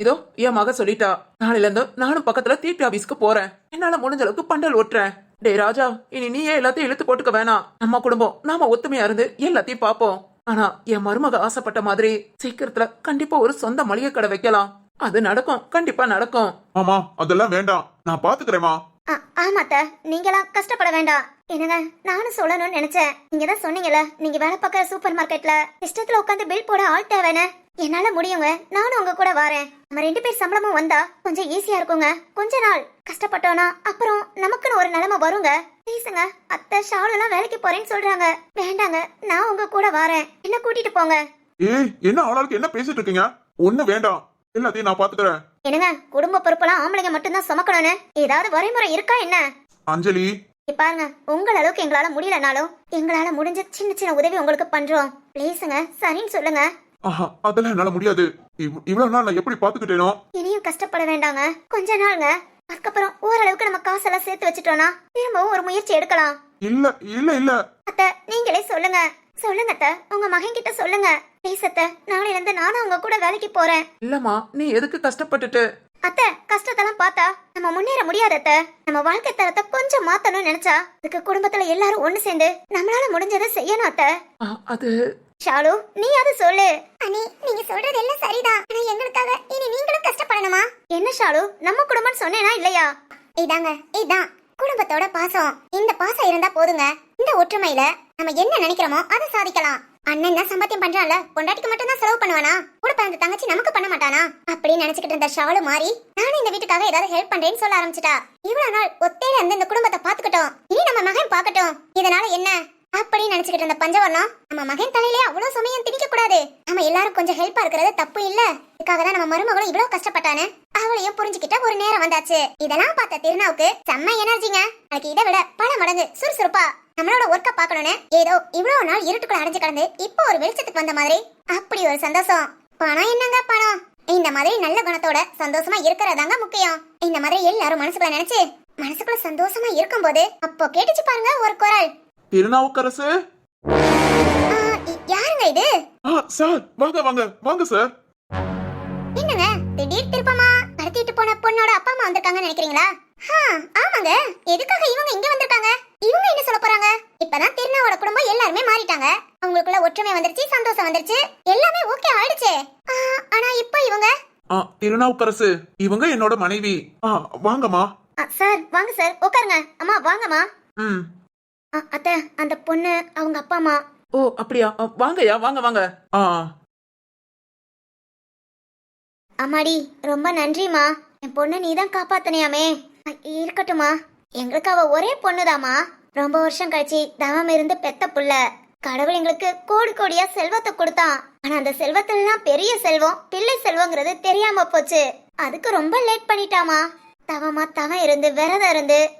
இதோ என் மக சொல்லிட்டா. நாளையில இருந்து நானும் பக்கத்துல தீட்டு ஆபீஸ்க்கு போறேன். என்னால முடிஞ்ச அளவுக்கு பண்டல் ஓட்டுறேன். டேய் ராஜா இனி நீயே எல்லாத்தையும் இழுத்து போட்டுக்க வேணாம். நம்ம குடும்பம் நாம ஒத்துமையா இருந்து எல்லாத்தையும் பாப்போம் ஆனா என் மருமக ஆசைப்பட்ட மாதிரி சீக்கிரத்துல கண்டிப்பா ஒரு சொந்த மளிகை கடை வைக்கலாம். அது நடக்கும் கண்டிப்பா நடக்கும். ஆமா அதெல்லாம் வேண்டாம். நான் பாத்துக்கிறேமா ஆ- ஆமா அத்தை நீங்களாம் கஷ்டப்பட வேண்டாம். என்னங்க நானும் சொல்லணும்னு நினைச்சேன். நீங்க தான் சொன்னீங்கல்ல நீங்க வேலை பார்க்க சூப்பர் மார்க்கெட்ல இஷ்டத்துல உட்காந்து பில் போட ஆள் தேவைன்னு. என்னால முடியுங்க. நானும் உங்க கூட வரேன். நம்ம ரெண்டு பேர் சம்பளமும் வந்தா கொஞ்சம் ஈஸியா இருக்குங்க. கொஞ்ச நாள் கஷ்டப்பட்டோம்னா அப்புறம் நமக்குன்னு ஒரு நிலைமை வருங்க. ப்ளீஸுங்க அத்தை ஷாலுலாம் வேலைக்கு போறேன்னு சொல்றாங்க. வேண்டாங்க. நான் உங்க கூட வரேன். என்ன கூட்டிட்டு போங்க? ஏய் என்ன ஆளாளுக்கு என்ன பேசிட்டு இருக்கீங்க? ஒண்ணு வேண்டாம். எல்லாத்தையும் நான் பாத்துக்கிறேன். என்னங்க? குடும்ப பொறுப்பெல்லாம் ஆம்பளைங்க மட்டும்தான் சுமக்கணும்னு? ஏதாவது வரைமுறை இருக்கா என்ன? அஞ்சலி. பாருங்க. உங்கள அளவுக்கு எங்களால முடியலனாலும் எங்களால முடிஞ்ச சின்ன சின்ன உதவி உங்களுக்கு பண்றோம். ப்ளீஸுங்க சரின்னு சொல்லுங்க. ஆஹா அதெல்லாம் என்னால முடியாது. இவ்- இவ்வளவு நாள் நான் எப்படி பாத்துக்கிட்டேனோ இனியும் கஷ்டப்பட வேண்டாங்க. கொஞ்ச நாளுங்க. அதுக்கப்புறம் ஓரளவுக்கு நம்ம காசெல்லாம் சேர்த்து வச்சுட்டோம்னா திரும்பவும் ஒரு முயற்சி எடுக்கலாம். இல்ல இல்ல இல்ல. அத்தை நீங்களே சொல்லுங்க. சொல்லுங்க அத்தை. உங்க மகன் கிட்ட சொல்லுங்க. ப்ளீஸ் அத்தை. நாளையில இருந்து நானும் உங்க கூட வேலைக்கு போறேன். இல்லம்மா நீ எதுக்கு கஷ்டப்பட்டுட்டு? அத்தை கஷ்டத்தெல்லாம் பார்த்தா நம்ம முன்னேற முடியாது அத்தை. நம்ம வாழ்க்கை தரத்தை கொஞ்சம் மாத்தணும்னு நினைச்சா அதுக்கு குடும்பத்துல எல்லாரும் ஒண்ணு சேர்ந்து நம்மளால முடிஞ்சதை செய்யணும் அத்தை. அது ஷாலு நீ அது சொல்லு. அனி நீங்க சொல்றது எல்லாம் சரிதான். ஆனா எங்களுக்காக இனி நீங்களும் கஷ்டப்படணுமா? என்ன ஷாலு நம்ம குடும்பம் சொன்னேனா இல்லையா? இதாங்க இதான். குடும்பத்தோட பாசம். இந்த பாசம் இருந்தா போதுங்க. இந்த ஒற்றுமையில நம்ம என்ன நினைக்கிறோமோ அதை சாதிக்கலாம். அண்ணன் தான் சம்பாத்தியம் பண்றான்ல பொண்டாட்டிக்கு மட்டும் தான் செலவு பண்ணுவானா? கூட பிறந்த தங்கச்சி நமக்கு பண்ண மாட்டானா? அப்படின்னு நினைச்சுக்கிட்டு இருந்த ஷாலு மாறி நானும் இந்த வீட்டுக்காக ஏதாவது ஹெல்ப் பண்றேன்னு சொல்ல ஆரம்பிச்சிட்டா. இவ்வளவு நாள் ஒத்தையில இருந்து இந்த குடும்பத்தை பாத்துக்கிட்டோம் இனி நம்ம மகன் பாக்கட்டும் இதனால என்ன? அப்படின்னு நினைச்சுக்கிட்டு இருந்த பஞ்சவர்ணம் நம்ம மகன் தலையிலே அவ்வளவு சமயம் திணிக்க கூடாது. நம்ம எல்லாரும் கொஞ்சம் ஹெல்ப்பா இருக்கிறது தப்பு இல்ல. இதுக்காக தான் நம்ம மருமகளும் இவ்வளவு கஷ்டப்பட்டானு. அவளையும் புரிஞ்சுக்கிட்ட ஒரு நேரம் வந்தாச்சு. இதெல்லாம் பார்த்த திருநாவுக்கு செம்ம எனர்ஜிங்க அதுக்கு இதை விட பல மடங்கு சுறுசுறுப்பா. நம்மளோட ஒர்க்க பார்க்கணும்னு ஏதோ இவ்வளவு நாள் இருட்டுக்குள்ள அடைஞ்சு கடந்து இப்போ ஒரு வெளிச்சத்துக்கு வந்த மாதிரி. அப்படி ஒரு சந்தோஷம். பணம் என்னங்க பணம்? இந்த மாதிரி நல்ல குணத்தோட சந்தோஷமா இருக்கிறதாங்க முக்கியம். இந்த மாதிரி எல்லாரும் மனசுக்குள்ள நினைச்சு மனசுக்குள்ள சந்தோஷமா இருக்கும்போது அப்போ கேட்டுச்சு பாருங்க ஒரு குரல். திருநாவுக்கரசு யாருங்க இது? சார் வாங்க வாங்க வாங்க சார். என்னங்க? திடீர் திருப்பமா? கடத்திட்டு போன பொண்ணோட அப்பா அம்மா வந்திருக்காங்கன்னு நினைக்கிறீங்களா? ஆமாங்க. எதுக்காக இவங்க இங்க வந்திருக்காங்க? இவங்க என்ன சொல்ல போறாங்க? இப்பதான் திருநாவோட குடும்பம் எல்லாருமே மாறிட்டாங்க. அவங்களுக்குள்ள ஒற்றுமை வந்துருச்சு சந்தோஷம் வந்துருச்சு. எல்லாமே ஓகே ஆயிடுச்சு. ஆ, ஆனா இப்போ இவங்க? திருநாவுக்கரசு இவங்க என்னோட மனைவி. வாங்கம்மா. சார் வாங்க சார். உட்காருங்க. அம்மா வாங்கம்மா. ம். அத்தை அந்த பொண்ணு அவங்க அப்பா அம்மா. ஓ அப்படியா? அ, வாங்கய்யா வாங்க வாங்க. ஆ. அம்மாடி ரொம்ப நன்றிம்மா. என் பொண்ணை நீ தான் காப்பாத்தனியாமே இருக்கட்டும்மா. எங்களுக்கு அவ ஒரே பொண்ணுதாம்மா. ரொம்ப வருஷம் கழிச்சு தவம் இருந்து பெத்த புள்ள. கடவுள் எங்களுக்கு கோடி கோடியா செல்வத்தை கொடுத்தான். ஆனா அந்த செல்வத்துலலாம் பெரிய செல்வம் பிள்ளை செல்வங்கிறது தெரியாம போச்சு. அதுக்கு ரொம்ப லேட் பண்ணிட்டாமா தவமா தவம் இருந்து விரதம் இருந்து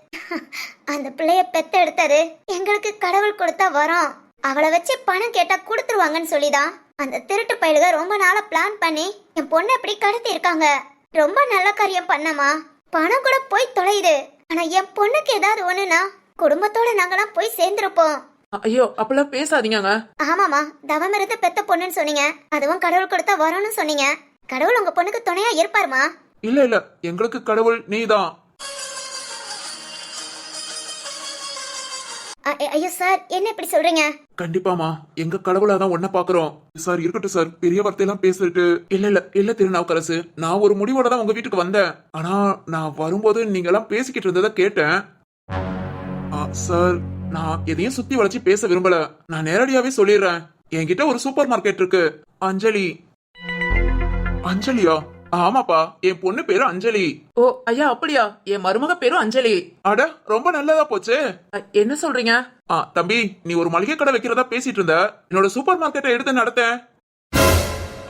அந்த பிள்ளைய பெத்த எடுத்தது எங்களுக்கு கடவுள் கொடுத்த வரம். அவளை வச்சு பணம் கேட்டா கொடுத்துருவாங்கன்னு சொல்லிதான் அந்த திருட்டு பயலுக ரொம்ப நாளா பிளான் பண்ணி என் பொண்ணை இப்படி கடத்தி இருக்காங்க. ரொம்ப நல்ல காரியம் பண்ணமா பணம் கூட போய் தொலையுது. ஆனா என் பொண்ணுக்கு ஏதாவது ஒண்ணுனா குடும்பத்தோட நாங்களாம் போய் சேர்ந்திருப்போம். ஐயோ அப்பெல்லாம் பேசாதீங்கங்க. ஆமாமா தவம் இருந்து பெத்த பொண்ணுன்னு சொன்னீங்க. அதுவும் கடவுள் கொடுத்த வரம்னு சொன்னீங்க. கடவுள் உங்க பொண்ணுக்கு துணையா இருப்பாருமா இல்ல இல்ல. எங்களுக்கு கடவுள் நீதான். ஐயோ சார் என்ன இப்படி சொல்றீங்க? கண்டிப்பாமா எங்க கடவுளா தான் ஒன்ன பாக்குறோம். சார் இருக்கட்டும் சார் பெரிய வார்த்தையெல்லாம் பேசிட்டு இல்ல இல்ல இல்ல திருநாவுக்கரசு. நான் ஒரு முடிவோட தான் உங்க வீட்டுக்கு வந்தேன். ஆனா நான் வரும்போது நீங்க எல்லாம் பேசிக்கிட்டு இருந்ததை கேட்டேன். ஆ, சார் நான் எதையும் சுத்தி வளைச்சு பேச விரும்பல. நான் நேரடியாவே சொல்லிடுறேன். என்கிட்ட ஒரு சூப்பர் மார்க்கெட் இருக்கு. அஞ்சலி. அஞ்சலியா? ஆமாப்பா என் பொண்ணு பேரு அஞ்சலி. ஓ ஐயா அப்படியா? என் மருமக பேரும் அஞ்சலி. அட ரொம்ப நல்லதா போச்சு. என்ன சொல்றீங்க? ஆ தம்பி நீ ஒரு மளிகை கடை வைக்கிறதா பேசிட்டு இருந்த. என்னோட சூப்பர் மார்க்கெட்டை எடுத்து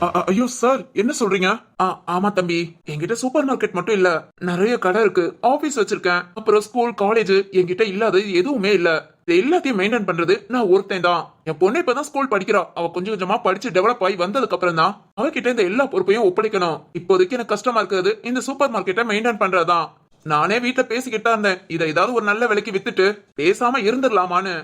அ, அ, ஐயோ சார் என்ன சொல்றீங்க? ஆ ஆமா தம்பி. என்கிட்ட சூப்பர் மார்க்கெட் மட்டும் இல்ல நிறைய கடை இருக்கு. ஆபீஸ் வச்சிருக்கேன். அப்புறம் ஸ்கூல் காலேஜ் என்கிட்ட இல்லாதது எதுவுமே இல்ல. இது எல்லாத்தையும் மெயின்டைன் பண்றது நான் ஒருத்தன் தான். என் பொண்ணு இப்பதான் ஸ்கூல் படிக்கிறா. அவ கொஞ்சம் கொஞ்சமா படிச்சு டெவலப் ஆகி வந்ததுக்கு அப்புறம் தான் அவகிட்ட இந்த எல்லா பொறுப்பையும் ஒப்படைக்கணும். இப்போதைக்கு எனக்கு கஷ்டமா இருக்கிறது இந்த சூப்பர் மார்க்கெட்டை மெயின்டைன் பண்றதுதான். நானே வீட்டுல பேசிக்கிட்டா இருந்தேன். இதை ஏதாவது ஒரு நல்ல விலைக்கு வித்துட்டு பேசாம இருந்துடலாமான்னு.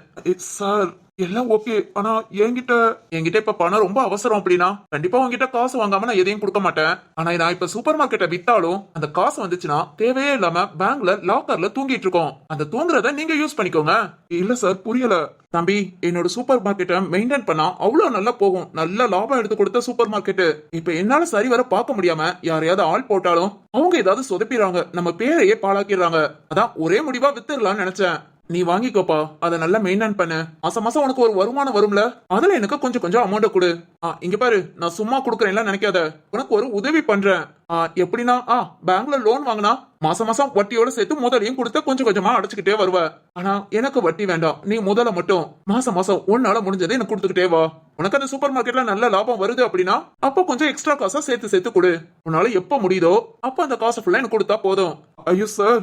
சார் எல்லாம் ஓகே ஆனா என்கிட்ட என்கிட்ட இப்ப பணம் ரொம்ப அவசரம் அப்படின்னா கண்டிப்பா உங்ககிட்ட காசு வாங்காம நான் எதையும் கொடுக்க மாட்டேன். ஆனா நான் இப்ப சூப்பர் மார்க்கெட்டை வித்தாலும் அந்த காசு வந்துச்சுன்னா தேவையே இல்லாம பேங்க்ல லாக்கர்ல தூங்கிட்டு இருக்கோம். அந்த தூங்குறத நீங்க யூஸ் பண்ணிக்கோங்க. இல்ல சார் புரியல. தம்பி என்னோட சூப்பர் மார்க்கெட்டை மெயின்டைன் பண்ணா அவ்வளவு நல்லா போகும். நல்ல லாபம் எடுத்து கொடுத்த சூப்பர் மார்க்கெட் இப்ப என்னால சரி வர பார்க்க முடியாம யாரையாவது ஆள் போட்டாலும் அவங்க ஏதாவது சொதப்பிடுறாங்க. நம்ம பேரையே பாழாக்கிடுறாங்க. அதான் ஒரே முடிவா வித்துடலாம்னு நினைச்சேன். நீ வாங்கிக்கோப்பா. அதை நல்லா மெயின்டைன் பண்ணு. மாசம் மாசம் உனக்கு ஒரு வருமானம் வரும்ல? அதுல எனக்கு கொஞ்சம் கொஞ்சம் அமௌண்ட் கொடு. ஆ இங்க பாரு. நான் சும்மா கொடுக்குறேன்லாம் நினைக்காத. உனக்கு ஒரு உதவி பண்றேன். ஆ எப்படின்னா ஆ பேங்க்ல லோன் வாங்கினா மாசம் மாசம் வட்டியோட சேர்த்து முதலையும் கொடுத்து கொஞ்சம் கொஞ்சமா அடைச்சுக்கிட்டே வருவ. ஆனா எனக்கு வட்டி வேண்டாம். நீ முதல்ல மட்டும். மாசம் மாசம் உன்னால முடிஞ்சதை எனக்கு கொடுத்துக்கிட்டே வா. உனக்கு அந்த சூப்பர் மார்க்கெட்ல நல்ல லாபம் வருது அப்படின்னா அப்போ கொஞ்சம் எக்ஸ்ட்ரா காசா சேர்த்து சேர்த்து கொடு. உன்னால எப்ப முடியுதோ அப்ப அந்த காசு ஃபுல்லா எனக்கு கொடுத்தா போதும். ஐயோ சார்.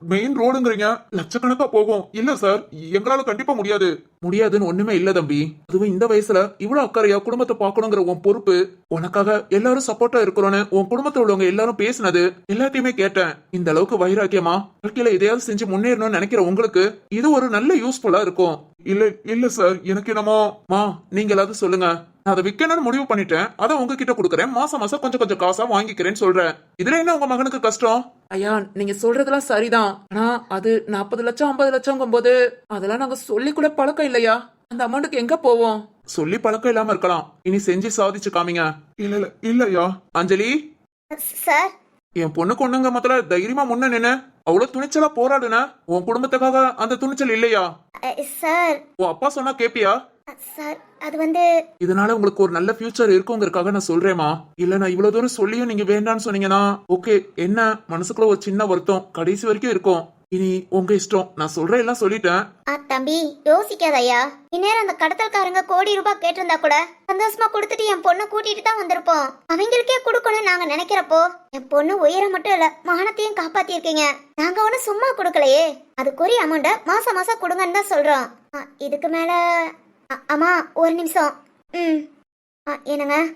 மெயின் ரோடுங்கிறீங்க லட்சக்கணக்கா போகும். இல்ல சார். எங்களால கண்டிப்பா முடியாது. முடியாதுன்னு ஒண்ணுமே இல்ல தம்பி. அதுவும் இந்த வயசுல இவ்வளவு அக்கறையா குடும்பத்தை பார்க்கணுங்கிற உன் பொறுப்பு உனக்காக எல்லாரும் சப்போர்ட்டா இருக்கிறோன்னு உன் குடும்பத்துல உள்ளவங்க எல்லாரும் பேசினது எல்லாத்தையுமே கேட்டேன். இந்த அளவுக்கு வைராக்கியமா? வாழ்க்கையில எதையாவது செஞ்சு முன்னேறணும்னு நினைக்கிற உங்களுக்கு இது ஒரு நல்ல யூஸ்ஃபுல்லா இருக்கும். இல்ல இல்ல சார். எனக்கு என்னமோ மா நீங்க எல்லாரும் சொல்லுங்க. நான் அதை விற்கணும்னு முடிவு பண்ணிட்டேன். அதை உங்ககிட்ட கொடுக்குறேன். மாசம் மாசம் கொஞ்சம் கொஞ்சம் காசா வாங்கிக்கிறேன்னு சொல்றேன். இதுல என்ன உங்க மகனுக்கு கஷ்டம்? ஐயா நீங்க சொல்றதெல்லாம் சரிதான். ஆனா அது நாற்பது லட்சம் ஐம்பது லட்சம் போது அதெல்லாம் நாங்க சொல்லி கூட பழக்கம் இல்லையா? அந்த அமௌண்ட்டுக்கு எங்க போவோம்? சொல்லி பழக்கம் இல்லாம இருக்கலாம். இனி செஞ்சு சாதிச்சு காமிங்க. இல்ல இல்ல இல்லையா? அஞ்சலி? சார். என் பொண்ணுக்கு ஒண்ணுங்க மொத்தல தைரியமா முன்ன நின்னு. அவ்வளவு துணிச்சலா போராடுன. உன் குடும்பத்துக்காக அந்த துணிச்சல் இல்லையா? சார். உன் அப்பா சொன்னா கேப்பியா? சார் அது வந்து இதனால உங்களுக்கு ஒரு நல்ல ஃபியூச்சர் இருக்குங்கிறதுக்காக நான் சொல்றேம்மா. இல்ல நான் இவ்வளவு தூரம் சொல்லியும் நீங்க வேண்டாம்னு சொன்னீங்கன்னா ஓகே என்ன மனசுக்குள்ள ஒரு சின்ன வருத்தம் கடைசி வரைக்கும் இருக்கும். இனி உங்க இஷ்டம் நான் சொல்ற எல்லாம் சொல்லிட்டேன். ஆ, தம்பி யோசிக்காத ஐயா. இந்நேரம் அந்த கடத்தல்காரங்க கோடி ரூபாய் கேட்டிருந்தா கூட சந்தோஷமா கொடுத்துட்டு என் பொண்ணை கூட்டிட்டு தான் வந்திருப்போம். அவங்களுக்கே கொடுக்கணும்னு நாங்க நினைக்கிறப்போ என் பொண்ணு உயிரை மட்டும் இல்ல மானத்தையும் காப்பாத்திருக்கீங்க நாங்க ஒண்ணு சும்மா கொடுக்கலையே. அதுக்குரிய அமௌண்ட மாசம் மாசம் கொடுங்கன்னு தான் சொல்றோம். ஆ, இதுக்கு மேல அம்மா ஒரு நிமிஷம். ம். ஆ, என்னங்க?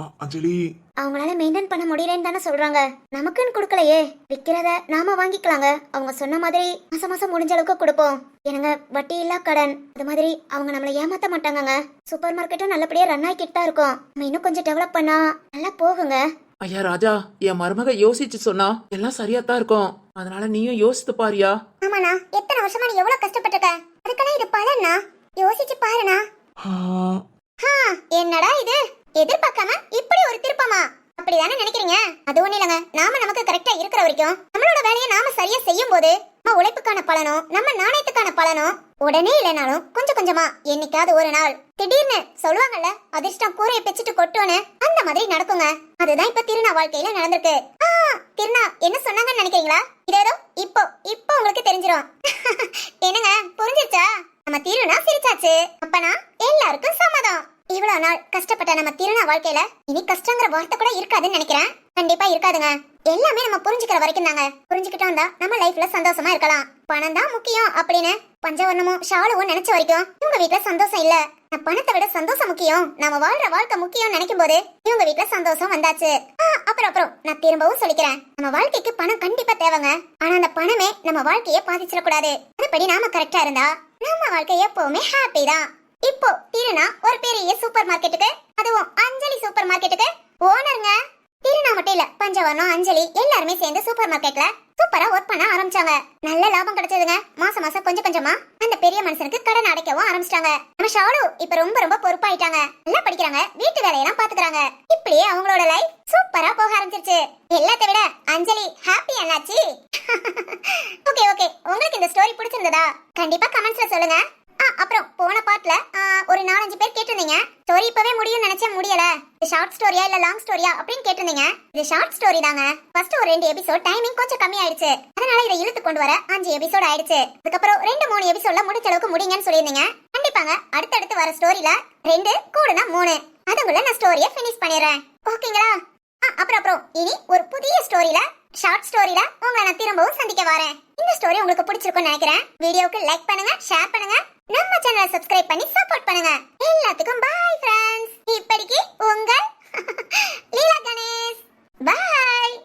ஆ, அஞ்சலி. அவங்களால மெயின்டைன் பண்ண முடியலன்னு தானே சொல்றாங்க. நமக்குன்னு கொடுக்கலையே. விக்கிறத நாம வாங்கிக்கலாங்க. அவங்க சொன்ன மாதிரி மாசம் மாசம் முடிஞ்ச அளவுக்கு கொடுப்போம். எனக்கு வட்டி இல்லா கடன். அது மாதிரி அவங்க நம்மளை ஏமாத்த மாட்டாங்கங்க. சூப்பர் மார்க்கெட்டும் நல்லபடியா ரன் ஆகிக்கிட்டு தான் இருக்கும். நம்ம இன்னும் கொஞ்சம் டெவலப் பண்ணா நல்லா போகுங்க. ஐயா ராஜா என் மருமக யோசிச்சு சொன்னா எல்லாம் சரியா தான் இருக்கும். அதனால நீயும் யோசித்து பாரியா? ஆமாண்ணா எத்தனை வருஷமா நீ எவ்வளவு கஷ்டப்பட்டிருக்க? அதுக்கெல்லாம் இது பலனா யோசிச்சு பாருண்ணா. என்னடா இது? எதிர்பார்க்காம இப்படி ஒரு திருப்பமா? அப்படிதானே நினைக்கிறீங்க? அது ஒண்ணு இல்லைங்க. நாம நமக்கு கரெக்டா இருக்கிற வரைக்கும் நம்மளோட வேலையை நாம சரியா செய்யும் போது நம்ம உழைப்புக்கான பலனும் நம்ம நாணயத்துக்கான பலனும் உடனே இல்லைனாலும் கொஞ்சம் கொஞ்சமா என்னைக்காவது ஒரு நாள் திடீர்னு சொல்லுவாங்கல்ல அதிர்ஷ்டம் கூரையை பிச்சுட்டு கொட்டும்னு அந்த மாதிரி நடக்குங்க. அதுதான் இப்ப திருநா வாழ்க்கையில நடந்திருக்கு. திருநா என்ன சொன்னாங்கன்னு நினைக்கிறீங்களா? இதோ இப்போ இப்போ உங்களுக்கு தெரிஞ்சிரும். என்னங்க புரிஞ்சிருச்சா? நம்ம திருநா சிரிச்சாச்சு. அப்பனா எல்லாருக்கும் சம்மதம். இவ்வளவு நாள் கஷ்டப்பட்ட நம்ம திருநா வாழ்க்கையில இனி கஷ்டங்கிற வார்த்தை கூட இருக்காதுன்னு நினைக்கிறேன். கண்டிப்பா இருக்காதுங்க. எல்லாமே நம்ம புரிஞ்சுக்கிற வரைக்கும் தாங்க. புரிஞ்சுக்கிட்டோம் தான் நம்ம லைஃப்ல சந்தோஷமா இருக்கலாம். பணம் தான் முக்கியம் அப்படின்னு பஞ்சவர்ணமும் ஷாலுவும் நினைச்ச வரைக்கும் இவங்க வீட்டுல சந்தோஷம் இல்ல. நான் பணத்தை விட சந்தோஷம் முக்கியம். நாம வாழ்ற வாழ்க்கை முக்கியம் நினைக்கும் போது இவங்க வீட்டுல சந்தோஷம் வந்தாச்சு. அப்புறம் அப்புறம் நான் திரும்பவும் சொல்லிக்கிறேன். நம்ம வாழ்க்கைக்கு பணம் கண்டிப்பா தேவைங்க. ஆனா அந்த பணமே நம்ம வாழ்க்கையை பாதிச்சிடக்கூடாது. அதுபடி நாம கரெக்டா இருந்தா நம்ம வாழ்க்கை எப்பவுமே ஹாப்பி தான். இப்போ திருநா ஒரு பெரிய சூப்பர் மார்க்கெட்டுக்கு அதுவும் அஞ்சலி சூப்பர் மார்க்கெட்டுக்கு ஓனருங்க. திருநா மட்டும் இல்ல பஞ்சவர்ணம் அஞ்சலி எல்லாருமே சேர்ந்து சூப்பர் மார்க்கெட்ல சூப்பரா ஒர்க் பண்ண ஆரம்பிச்சாங்க. நல்ல லாபம் கிடைச்சதுங்க. மாசம் மாசம் கொஞ்சம் கொஞ்சமா அந்த பெரிய மனுஷனுக்கு கடன் அடைக்கவும் ஆரம்பிச்சிட்டாங்க. நம்ம ஷாலு இப்ப ரொம்ப ரொம்ப பொறுப்பாயிட்டாங்க. நல்லா படிக்கிறாங்க. வீட்டு வேலையெல்லாம் பாத்துக்கிறாங்க. இப்படியே அவங்களோட லைஃப் சூப்பரா போக ஆரம்பிச்சிருச்சு. எல்லாத்த விட அஞ்சலி ஹாப்பி என்னாச்சு ஓகே ஓகே உங்களுக்கு இந்த ஸ்டோரி பிடிச்சிருந்ததா? கண்டிப்பா கமெண்ட்ஸ்ல சொல்லுங்க. ஆ, அப்புறம் போன பார்ட்ல ஒரு நாலஞ்சு பேர் கேட்டிருந்தீங்க. ஸ்டோரி இப்பவே முடியும் நினைச்சேன் முடியல. இது ஷார்ட் ஸ்டோரியா இல்ல லாங் ஸ்டோரியா அப்படின்னு கேட்டிருந்தீங்க. இது ஷார்ட் ஸ்டோரி தாங்க. ஃபர்ஸ்ட் ஒரு ரெண்டு எபிசோட் டைமிங் கொஞ்சம் கம்மி ஆயிடுச்சு அதனால இதை இழுத்து கொண்டு வர அஞ்சு எபிசோட் ஆயிடுச்சு. அதுக்கப்புறம் ரெண்டு மூணு எபிசோட்ல முடிஞ்ச அளவுக்கு முடிங்கன்னு சொல்லியிருந்தீங்க. கண்டிப்பாங்க அடுத்தடுத்து வர ஸ்டோரியில ரெண்டு கூடுனா மூணு. அதுக்குள்ள நான் ஸ்டோரியை ஃபினிஷ் பண்ணிடுறேன். ஓகேங்களா ஆ, அப்புறம் அப்புறம். இனி ஒரு புதிய ஸ்டோரியில ஷார்ட் ஸ்டோரியில உங்களை நான் திரும்பவும் சந்திக்க வரேன். இந்த ஸ்டோரி உங்களுக்கு பிடிச்சிருக்கும்னு நினைக்கிறேன். வீடியோக்கு லைக் பண்ணுங்க ஷேர் பண்ணுங்க. நம்ம சேனலை சப்ஸ்கிரைப் பண்ணி சப்போர்ட் பண்ணுங்க. எல்லாத்துக்கும் பாய் ஃப்ரெண்ட்ஸ் இப்படிக்கு உங்கள் லீலா கணேஷ். பாய்